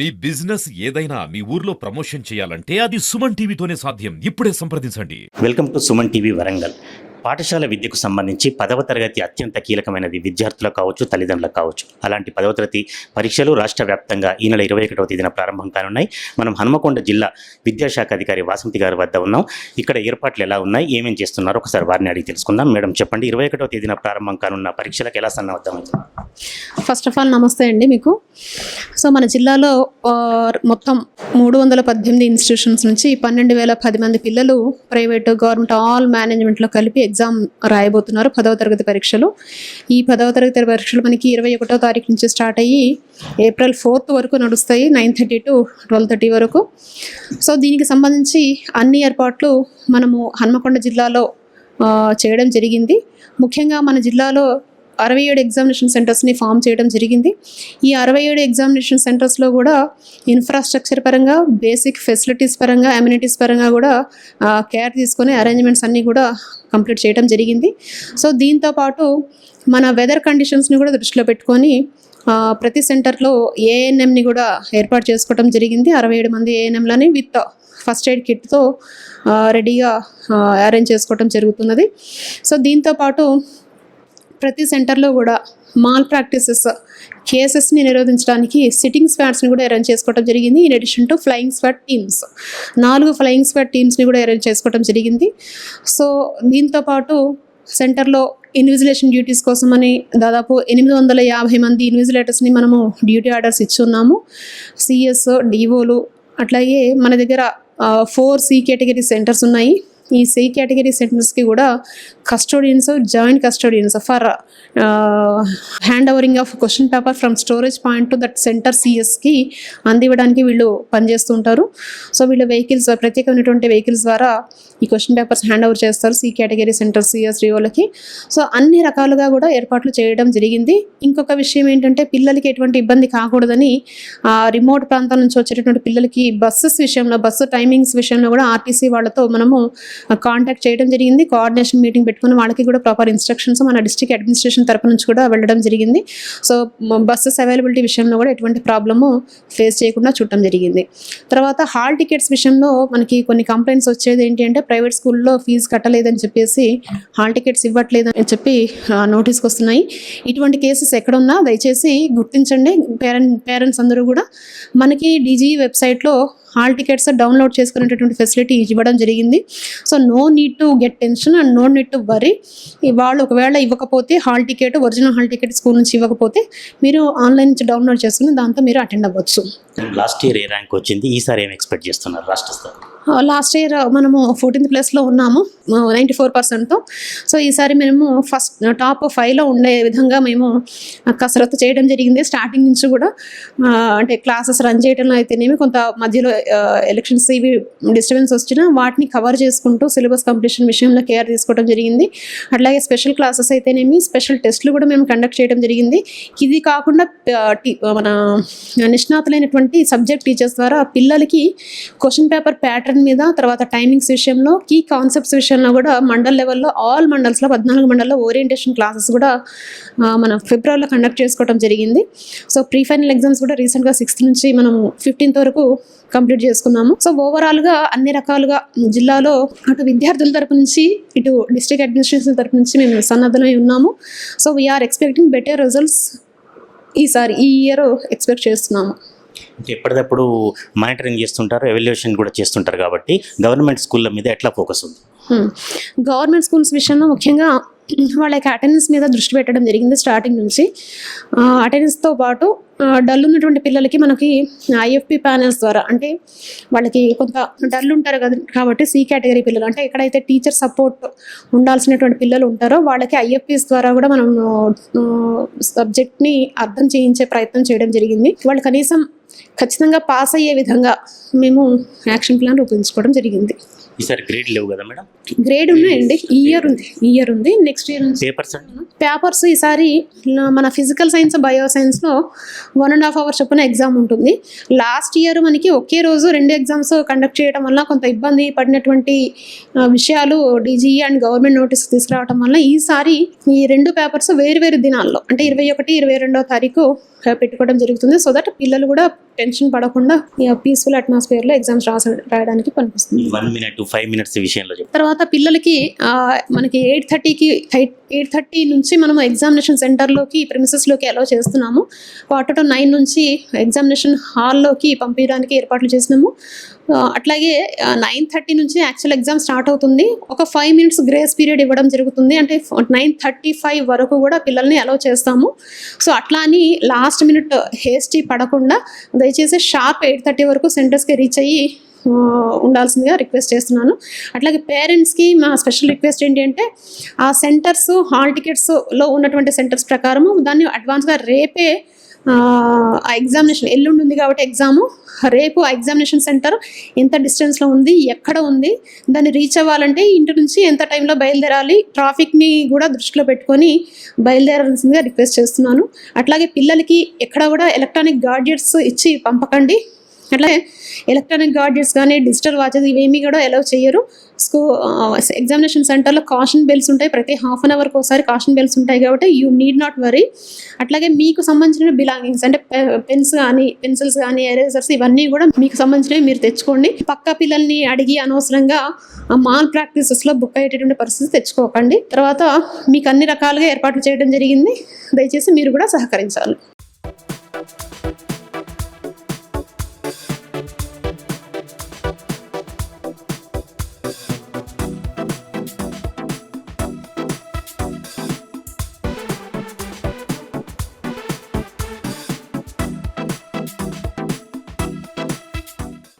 మీ business ఏదైనా మీ ఊర్లో promotion చేయాలంటే అది సుమన్ టీవీతోనే సాధ్యం. ఇప్పుడే సంప్రదించండి. Welcome to Suman TV Warangal. పాఠశాల విద్యకు సంబంధించి పదవ తరగతి అత్యంత కీలకమైనది విద్యార్థులకు కావచ్చు తల్లిదండ్రులకు కావచ్చు. అలాంటి పదవ తరగతి పరీక్షలు రాష్ట్ర వ్యాప్తంగా ఈ నెల ఇరవై ఒకటవ తేదీన ప్రారంభం కానున్నాయి. మనం హనుమకొండ జిల్లా విద్యాశాఖ అధికారి వాసంతి గారి వద్ద ఉన్నాం. ఇక్కడ ఏర్పాట్లు ఎలా ఉన్నాయి? ఏమేమి చేస్తున్నారో ఒకసారి వారిని అడిగి తెలుసుకుందాం. మేడం చెప్పండి. ఇరవై ఒకటవ తేదీన ప్రారంభం కానున్న పరీక్షలకు ఎలా సన్నద్ధమవుతుంది? ఫస్ట్ ఆఫ్ ఆల్ నమస్తే అండి మీకు. సో మన జిల్లాలో మొత్తం మూడు వందల పద్దెనిమిది ఇన్స్టిట్యూషన్స్ నుంచి పన్నెండు వేల పది మంది పిల్లలు ప్రైవేట్ గవర్నమెంట్ ఆల్ మేనేజ్మెంట్లో కలిపి ఎగ్జామ్ రాయబోతున్నారు పదవ తరగతి పరీక్షలు. ఈ పదవ తరగతి పరీక్షలు మనకి ఇరవై ఒకటో తారీఖు నుంచి స్టార్ట్ అయ్యి ఏప్రిల్ ఫోర్త్ వరకు నడుస్తాయి nine thirty to twelve thirty వరకు. సో దీనికి సంబంధించి అన్ని ఏర్పాట్లు మనము హన్మకొండ జిల్లాలో చేయడం జరిగింది. ముఖ్యంగా మన జిల్లాలో అరవై ఏడు ఎగ్జామినేషన్ సెంటర్స్ని ఫామ్ చేయడం జరిగింది. ఈ అరవై ఏడు ఎగ్జామినేషన్ సెంటర్స్లో కూడా ఇన్ఫ్రాస్ట్రక్చర్ పరంగా బేసిక్ ఫెసిలిటీస్ పరంగా అమ్యూనిటీస్ పరంగా కూడా కేర్ తీసుకొని అరేంజ్మెంట్స్ అన్నీ కూడా కంప్లీట్ చేయడం జరిగింది. సో దీంతో పాటు మన వెదర్ కండిషన్స్ని కూడా దృష్టిలో పెట్టుకొని ప్రతి సెంటర్లో ఏఎన్ఎంని కూడా ఏర్పాటు చేసుకోవడం జరిగింది. అరవై ఏడు మంది ఏఎన్ఎంలని విత్ ఫస్ట్ ఎయిడ్ కిట్తో రెడీగా అరేంజ్ చేసుకోవడం జరుగుతున్నది. సో దీంతో పాటు ప్రతి సెంటర్లో కూడా మాల్ ప్రాక్టీసెస్ కేసెస్ని నిరోధించడానికి సిట్టింగ్ స్క్వాడ్స్ని కూడా అరేంజ్ చేసుకోవడం జరిగింది. In addition to flying squad teams నాలుగు ఫ్లయింగ్ స్క్వాడ్ టీమ్స్ని కూడా అరేంజ్ చేసుకోవడం జరిగింది. సో దీంతో పాటు సెంటర్లో ఇన్విజిలేషన్ డ్యూటీస్ కోసమని దాదాపు ఎనిమిది వందల యాభై మంది ఇన్విజిలేటర్స్ని మనము డ్యూటీ ఆర్డర్స్ ఇచ్చున్నాము. సిఎస్ డిఓలు అట్లాగే మన దగ్గర ఫోర్ సి కేటగిరీ సెంటర్స్ ఉన్నాయి. ఈ సి కేటగిరీ సెంటర్స్కి కూడా custodians joint custodians for hand overing of question paper from storage point to that centre సిఎస్కి అందివ్వడానికి వీళ్ళు పనిచేస్తుంటారు. సో వీళ్ళు వెహికల్స్ ప్రత్యేకమైనటువంటి వెహికల్స్ ద్వారా ఈ క్వశ్చన్ పేపర్స్ హ్యాండ్ ఓవర్ చేస్తారు సి కేటగిరీ సెంటర్ సిఎస్ డిఓలకి సో అన్ని రకాలుగా కూడా ఏర్పాట్లు చేయడం జరిగింది. ఇంకొక విషయం ఏంటంటే పిల్లలకి ఎటువంటి ఇబ్బంది కాకూడదని ఆ రిమోట్ ప్రాంతాల నుంచి వచ్చేటటువంటి పిల్లలకి బస్సెస్ విషయంలో బస్సు టైమింగ్స్ విషయంలో కూడా ఆర్టీసీ వాళ్ళతో మనము కాంటాక్ట్ చేయడం జరిగింది. కోఆర్డినేషన్ మీటింగ్ పెట్టుకుని వాళ్ళకి కూడా ప్రాపర్ ఇన్స్ట్రక్షన్స్ మన డిస్ట్రిక్ట్ అడ్మినిస్ట్రేషన్ తరపు నుంచి కూడా వెళ్ళడం జరిగింది. సో బస్సెస్ అవైలబిలిటీ విషయంలో కూడా ఎటువంటి ప్రాబ్లము ఫేస్ చేయకుండా చూడటం జరిగింది. తర్వాత హాల్ టికెట్స్ విషయంలో మనకి కొన్ని కంప్లైంట్స్ వచ్చేది ఏంటి అంటే ప్రైవేట్ స్కూల్లో ఫీజు కట్టలేదని చెప్పేసి హాల్ టికెట్స్ ఇవ్వట్లేదు అని చెప్పి నోటీస్కి వస్తున్నాయి. ఇటువంటి కేసెస్ ఎక్కడున్నా దయచేసి గుర్తించండి. పేరెంట్ పేరెంట్స్ అందరూ కూడా మనకి డీజీ వెబ్సైట్లో హాల్ టికెట్స్ డౌన్లోడ్ చేసుకునేటటువంటి ఫెసిలిటీ ఇవ్వడం జరిగింది. So no need to get tension and no need to worry వాళ్ళు ఒకవేళ ఇవ్వకపోతే hall ticket original hall ticket school నుంచి ఇవ్వకపోతే మీరు ఆన్లైన్ నుంచి డౌన్లోడ్ చేసుకుని దాంతో మీరు అటెండ్ అవ్వచ్చు. లాస్ట్ ఇయర్ ఏ ర్యాంక్ వచ్చింది? ఈసారి ఏం ఎక్స్పెక్ట్ చేస్తున్నారు రాష్ట్ర స్థాయి? లాస్ట్ ఇయర్ మనము ఫోర్టీన్త్ ప్లేస్లో ఉన్నాము. నైంటీ ఫోర్ పర్సెంట్తో సో ఈసారి మేము ఫస్ట్ టాప్ ఫైవ్లో ఉండే విధంగా మేము కసరత్తు చేయడం జరిగింది. స్టార్టింగ్ నుంచి కూడా అంటే క్లాసెస్ రన్ చేయడంలో అయితేనేమి కొంత మధ్యలో ఎలక్షన్స్ ఇవి డిస్టర్బెన్స్ వచ్చినా వాటిని కవర్ చేసుకుంటూ సిలబస్ కంప్లీషన్ విషయంలో కేర్ తీసుకోవడం జరిగింది. అట్లాగే స్పెషల్ క్లాసెస్ అయితేనేమి స్పెషల్ టెస్ట్లు కూడా మేము కండక్ట్ చేయడం జరిగింది. ఇది కాకుండా మన నిష్ణాతులైనటువంటి సబ్జెక్ట్ టీచర్స్ ద్వారా పిల్లలకి క్వశ్చన్ పేపర్ ప్యాటర్న్ మీద తర్వాత టైమింగ్స్ విషయంలో కీ కాన్సెప్ట్స్ విషయంలో కూడా మండల్ లెవెల్లో ఆల్ మండల్స్లో పద్నాలుగు మండల్లో ఓరియంటేషన్ క్లాసెస్ కూడా మనం ఫిబ్రవరిలో కండక్ట్ చేసుకోవడం జరిగింది. సో ప్రీ ఫైనల్ ఎగ్జామ్స్ కూడా రీసెంట్గా సిక్స్త్ నుంచి మనం ఫిఫ్టీన్త్ వరకు కంప్లీట్ చేసుకున్నాము. సో ఓవరాల్గా అన్ని రకాలుగా జిల్లాలో అటు విద్యార్థుల తరపు నుంచి ఇటు డిస్ట్రిక్ట్ అడ్మినిస్ట్రేషన్ తరపు నుంచి మేము సన్నద్ధమై ఉన్నాము. So we are expecting better results ఈసారి ఈ ఇయర్ ఎక్స్పెక్ట్ చేస్తున్నాము. ఎప్పటికప్పుడు మానిటరింగ్ చేస్తుంటారు ఎవాల్యుయేషన్ కూడా చేస్తుంటారు కాబట్టి గవర్నమెంట్ స్కూళ్ళ మీద ఎట్లా ఫోకస్ ఉంది? గవర్నమెంట్ స్కూల్స్ విషయంలో ముఖ్యంగా వాళ్ళకి అటెండెన్స్ మీద దృష్టి పెట్టడం జరిగింది స్టార్టింగ్ నుంచి. అటెండెన్స్తో పాటు డల్ ఉన్నటువంటి పిల్లలకి మనకి ఐఎఫ్పి ప్యానల్స్ ద్వారా అంటే వాళ్ళకి కొంత డల్ ఉంటారు కదా కాబట్టి సి కేటగిరీ పిల్లలు అంటే ఎక్కడైతే టీచర్ సపోర్ట్ ఉండాల్సినటువంటి పిల్లలు ఉంటారో వాళ్ళకి ఐఎఫ్పిస్ ద్వారా కూడా మనం సబ్జెక్ట్ని అర్థం చేయించే ప్రయత్నం చేయడం జరిగింది. వాళ్ళు కనీసం ఖచ్చితంగా పాస్ అయ్యే విధంగా మేము యాక్షన్ ప్లాన్ రూపొందించుకోవడం జరిగింది. ఈసారి గ్రేడ్ లేవు కదా మేడం? గ్రేడ్ ఉన్నాయండి ఈ ఇయర్ ఉంది. ఈ ఇయర్ ఉంది. నెక్స్ట్ ఇయర్ పేపర్స్ పేపర్స్ ఈసారి మన ఫిజికల్ సైన్స్ బయో సైన్స్లో వన్ అండ్ హాఫ్ అవర్ చొప్పున ఎగ్జామ్ ఉంటుంది. లాస్ట్ ఇయర్ మనకి ఒకే రోజు రెండు ఎగ్జామ్స్ కండక్ట్ చేయడం వల్ల కొంత ఇబ్బంది పడినటువంటి విషయాలు డీజీ అండ్ గవర్నమెంట్ నోటీస్ తీసుకురావడం వల్ల ఈసారి ఈ రెండు పేపర్స్ వేరు వేరు దినాల్లో అంటే ఇరవై ఒకటి ఇరవై రెండవ తారీఖు పెట్టుకోవడం జరుగుతుంది. సో దట్ పిల్లలు కూడా టెన్షన్ పడకుండా పీస్ఫుల్ అట్మాస్ఫియర్లో ఎగ్జామ్స్ రాస రాయడానికి వన్ మినిట్ ఫైవ్ మినిట్స్ విషయంలో తర్వాత పిల్లలకి మనకి ఎయిట్ థర్టీకి ఎయిట్ థర్టీ నుంచి మనం ఎగ్జామినేషన్ సెంటర్లోకి ప్రిమిసెస్లోకి అలౌ చేస్తున్నాము. క్వార్టర్ టు నైన్ నుంచి ఎగ్జామినేషన్ హాల్లోకి పంపించడానికి ఏర్పాట్లు చేసినాము అట్లాగే నైన్ థర్టీ నుంచి యాక్చువల్ ఎగ్జామ్ స్టార్ట్ అవుతుంది. ఒక ఫైవ్ మినిట్స్ గ్రేస్ పీరియడ్ ఇవ్వడం జరుగుతుంది. అంటే నైన్ థర్టీ ఫైవ్ వరకు కూడా పిల్లల్ని అలౌ చేస్తాము. సో అట్లా అని లాస్ట్ మినిట్ హేస్టీ పడకుండా దయచేసి షార్ప్ ఎయిట్ థర్టీ వరకు సెంటర్స్కి రీచ్ అయ్యి ఉండాల్సిందిగా రిక్వెస్ట్ చేస్తున్నాను. అట్లాగే పేరెంట్స్కి మా స్పెషల్ రిక్వెస్ట్ ఏంటి అంటే ఆ సెంటర్స్ హాల్ టికెట్స్లో ఉన్నటువంటి సెంటర్స్ ప్రకారము దాన్ని అడ్వాన్స్గా రేపే ఎగ్జామినేషన్ ఎల్లుండి ఉంది కాబట్టి ఎగ్జాము రేపు ఆ ఎగ్జామినేషన్ సెంటర్ ఎంత డిస్టెన్స్లో ఉంది ఎక్కడ ఉంది దాన్ని రీచ్ అవ్వాలంటే ఇంటి నుంచి ఎంత టైంలో బయలుదేరాలి ట్రాఫిక్ని కూడా దృష్టిలో పెట్టుకొని బయలుదేరాల్సిందిగా రిక్వెస్ట్ చేస్తున్నాను. అట్లాగే పిల్లలకి ఎక్కడ కూడా ఎలక్ట్రానిక్ గాడ్జెట్స్ ఇచ్చి పంపకండి. అట్లాగే ఎలక్ట్రానిక్ గాడ్జెట్స్ కానీ డిజిటల్ వాచెస్ ఇవేమీ కూడా అలౌ చేయరు. స్కూ ఎగ్జామినేషన్ సెంటర్లో కాషన్ బెల్స్ ఉంటాయి. ప్రతి హాఫ్ అన్ అవర్కి ఒకసారి కాషన్ బెల్స్ ఉంటాయి కాబట్టి యూ నీడ్ నాట్ వరీ అట్లాగే మీకు సంబంధించిన బిలాంగింగ్స్ అంటే పెన్స్ కానీ పెన్సిల్స్ కానీ ఎరేజర్స్ ఇవన్నీ కూడా మీకు సంబంధించినవి మీరు తెచ్చుకోండి. పక్క పిల్లల్ని అడిగి అనవసరంగా మాల్ ప్రాక్టీసెస్లో బుక్ అయ్యేటటువంటి పరిస్థితి తెచ్చుకోకండి. తర్వాత మీకు అన్ని రకాలుగా ఏర్పాట్లు చేయడం జరిగింది. దయచేసి మీరు కూడా సహకరించాలి.